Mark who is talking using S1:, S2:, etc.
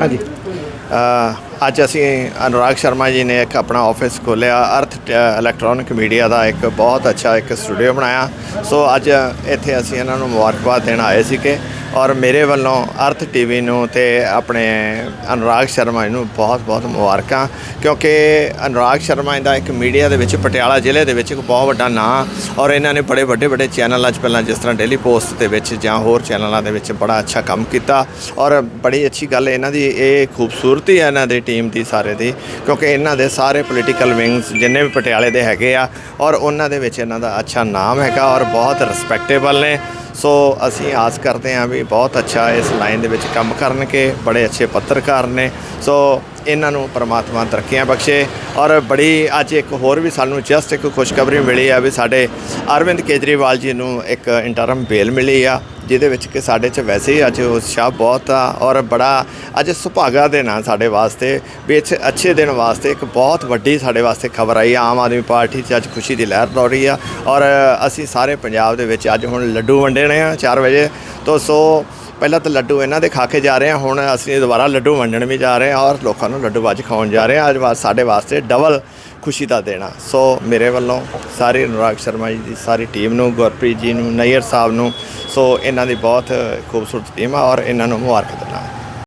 S1: ਹਾਂਜੀ।
S2: ਅੱਜ ਅਸੀਂ ਅਨੁਰਾਗ ਸ਼ਰਮਾ ਜੀ ਨੇ ਇੱਕ ਆਪਣਾ ਆਫਿਸ ਖੋਲ੍ਹਿਆ ਅਰਥ ਟ- ਇਲੈਕਟ੍ਰੋਨਿਕ ਮੀਡੀਆ ਦਾ ਇੱਕ ਬਹੁਤ ਅੱਛਾ ਇੱਕ ਸਟੂਡੀਓ ਬਣਾਇਆ। ਸੋ ਅੱਜ ਇੱਥੇ ਅਸੀਂ ਇਹਨਾਂ ਨੂੰ ਮੁਬਾਰਕਬਾਦ ਦੇਣ ਆਏ ਸੀਗੇ। ਔਰ ਮੇਰੇ ਵੱਲੋਂ ਅਰਥ ਟੀਵੀ ਨੂੰ ਤੇ ਆਪਣੇ ਅਨੁਰਾਗ ਸ਼ਰਮਾ ਜੀ ਨੂੰ ਬਹੁਤ ਬਹੁਤ ਮੁਬਾਰਕਾਂ, ਕਿਉਂਕਿ ਅਨੁਰਾਗ ਸ਼ਰਮਾ ਜੀ ਦਾ ਇੱਕ ਮੀਡੀਆ ਦੇ ਵਿੱਚ, ਪਟਿਆਲਾ ਜ਼ਿਲ੍ਹੇ ਦੇ ਵਿੱਚ ਇੱਕ ਬਹੁਤ ਵੱਡਾ ਨਾਂ, ਔਰ ਇਹਨਾਂ ਨੇ ਬੜੇ ਵੱਡੇ ਵੱਡੇ ਚੈਨਲਾਂ 'ਚ ਪਹਿਲਾਂ ਜਿਸ ਤਰ੍ਹਾਂ ਡੇਲੀ ਪੋਸਟ ਦੇ ਵਿੱਚ ਜਾਂ ਹੋਰ ਚੈਨਲਾਂ ਦੇ ਵਿੱਚ ਬੜਾ ਅੱਛਾ ਕੰਮ ਕੀਤਾ, ਔਰ ਬੜੀ ਅੱਛੀ ਗੱਲ ਇਹਨਾਂ ਦੀ ਇਹ ਖੂਬਸੂਰਤੀ ਹੈ ਇਹਨਾਂ ਦੀ ਟੀਮ ਦੀ ਸਾਰੇ ਦੀ, ਕਿਉਂਕਿ ਇਹਨਾਂ ਦੇ ਸਾਰੇ ਪੋਲੀਟੀਕਲ ਵਿੰਗਸ ਜਿੰਨੇ ਵੀ ਪਟਿਆਲੇ ਦੇ ਹੈਗੇ ਆ, ਔਰ ਉਹਨਾਂ ਦੇ ਵਿੱਚ ਇਹਨਾਂ ਦਾ ਅੱਛਾ ਨਾਮ ਹੈਗਾ, ਔਰ ਬਹੁਤ ਰਿਸਪੈਕਟੇਬਲ ਨੇ ਸੋ ਅਸੀਂ ਆਸ ਕਰਦੇ ਹਾਂ ਵੀ ਬਹੁਤ ਅੱਛਾ ਇਸ ਲਾਈਨ ਦੇ ਵਿੱਚ ਕੰਮ ਕਰਨਗੇ, ਬੜੇ ਅੱਛੇ ਪੱਤਰਕਾਰ ਨੇ। ਸੋ ਇਹਨਾਂ ਨੂੰ ਪਰਮਾਤਮਾ ਤਰੱਕੀਆਂ ਬਖਸ਼ੇ। ਔਰ ਬੜੀ ਅੱਜ ਇੱਕ ਹੋਰ ਵੀ ਸਾਨੂੰ ਜਸਟ ਇੱਕ ਖੁਸ਼ਖਬਰੀ ਮਿਲੀ ਆ ਵੀ ਸਾਡੇ ਅਰਵਿੰਦ ਕੇਜਰੀਵਾਲ ਜੀ ਨੂੰ ਇੱਕ ਇੰਟਰਮ ਬੇਲ ਮਿਲੀ ਆ। ਜਿਹਦੇ ਵਿੱਚ ਕਿ ਸਾਡੇ 'ਚ ਵੈਸੇ ਹੀ ਅੱਜ ਉਤਸ਼ਾਹ ਬਹੁਤ ਆ ਔਰ ਬੜਾ ਅੱਜ ਸੁਭਾਗਾ ਦਿਨ ਆ ਸਾਡੇ ਵਾਸਤੇ, ਵੀ ਇਸ ਅੱਛੇ ਦਿਨ ਵਾਸਤੇ ਇੱਕ ਬਹੁਤ ਵੱਡੀ ਸਾਡੇ ਵਾਸਤੇ ਖਬਰ ਆਈ। ਆਮ ਆਦਮੀ ਪਾਰਟੀ 'ਚ ਅੱਜ ਖੁਸ਼ੀ ਦੀ ਲਹਿਰ ਦੌੜ ਰਹੀ ਆ ਔਰ ਅਸੀਂ ਸਾਰੇ ਪੰਜਾਬ ਦੇ ਵਿੱਚ ਅੱਜ ਹੁਣ ਲੱਡੂ ਵੰਡਣੇ ਆ 4 ਵਜੇ ਤੋਂ, ਸੋ ਪਹਿਲਾਂ ਤਾਂ ਲੱਡੂ ਇਹਨਾਂ ਦੇ ਖਾ ਕੇ ਜਾ ਰਹੇ ਹਾਂ, ਹੁਣ ਅਸੀਂ ਦੁਬਾਰਾ ਲੱਡੂ ਵੰਡਣ ਵੀ ਜਾ ਰਹੇ ਹਾਂ ਔਰ ਲੋਕਾਂ ਨੂੰ ਲੱਡੂ ਅੱਜ ਖਾਉਣ ਜਾ ਰਹੇ ਹਾਂ। ਅੱਜ ਵਾ- ਸਾਡੇ ਵਾਸਤੇ ਡਬਲ ਖੁਸ਼ੀ ਦਾ ਦੇਣਾ ਸੋ ਮੇਰੇ ਵੱਲੋਂ ਸਾਰੇ ਅਨੁਰਾਗ ਸ਼ਰਮਾ ਜੀ ਦੀ, ਸਾਰੀ ਟੀਮ ਨੂੰ, ਗੁਰਪ੍ਰੀਤ ਜੀ ਨੂੰ, ਨਈਅਰ ਸਾਹਿਬ ਨੂੰ, ਸੋ ਇਹਨਾਂ ਦੀ ਬਹੁਤ ਖੂਬਸੂਰਤ ਟੀਮ ਆ ਔਰ ਇਹਨਾਂ ਨੂੰ ਮੁਬਾਰਕ ਦਿੰਦਾ।